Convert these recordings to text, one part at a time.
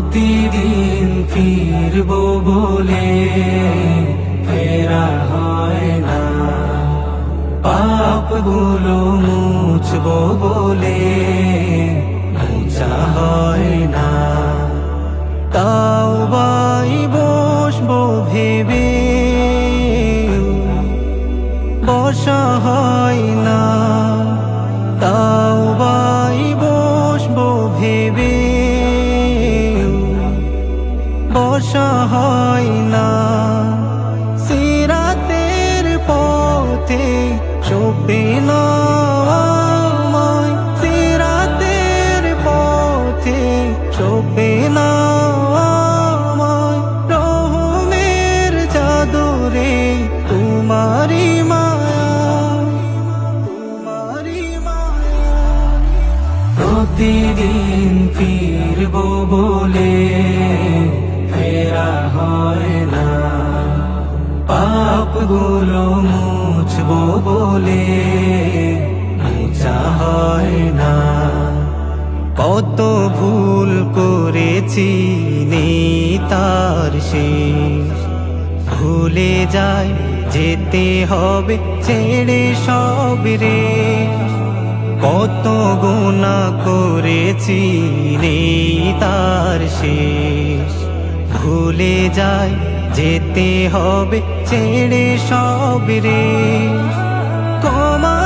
প্রতিদিন ফিরব বলে ফেরা হয় না। পাপ পাপগুলো মুছব বলে মুছা হয় না। তাও বসা হয় না। সিরাতের পথে চোপে না সিরাতের পথে চোপে না। রহমের জাদুরে তোমারি মায়া তোমারি মায়া। প্রতিদিন ফিরব পাপগুলো মুছব বলে হয় না। কত ভুল করেছি তার শেষ। ভুলে যায় যেতে হবে, ছেড়ে সব রে। কত গুণা করেছি তার শেষ। ভুলে যায় যেতে হবে ছেড়ে সব রে। ক্ষমা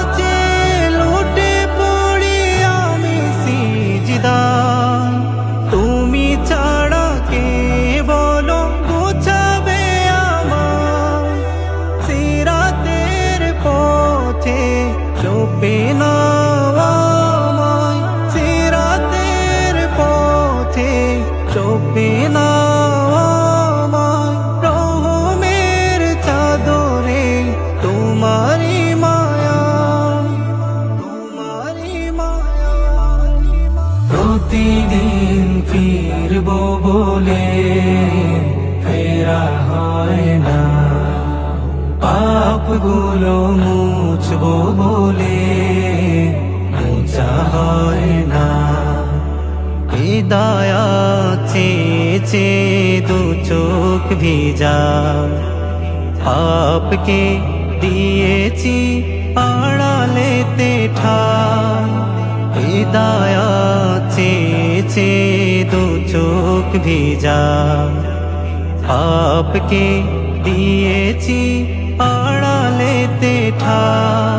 প্রতিদিন ফিরব বলে ফেরা হয় না। পাপ পাপগুলো মুছব বলে মুছা হয় না। হৃদয়া চেয়েছে দু চোখ ভিজা। আপকে দিয়েছি আড়ালেতে ঠাই হৃদয়া চেয়েছে দু চোখ ভিজা। আপকে দিয়েছি আড়ালেতে ঠাই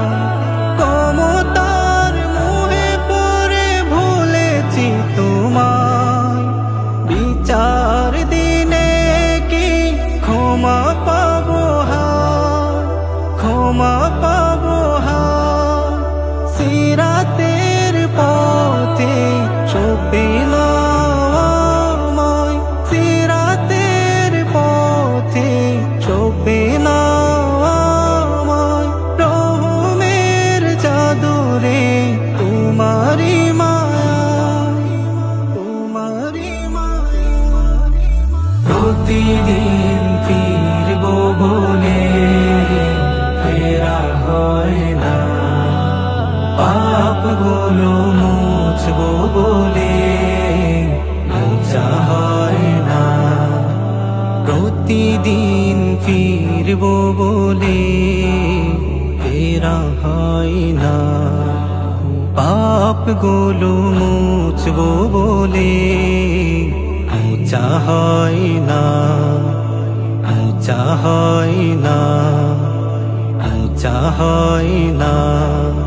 প্রতিদিন ফিরব বলে ফেরা হয় না। পাপগুলো মুছব বলে মুছা হয় না। প্রতিদিন ফিরব বলে ফেরা হয় না। পাপগুলো মুছব বলে মুছা হয় না মুছা হয় না হয় না।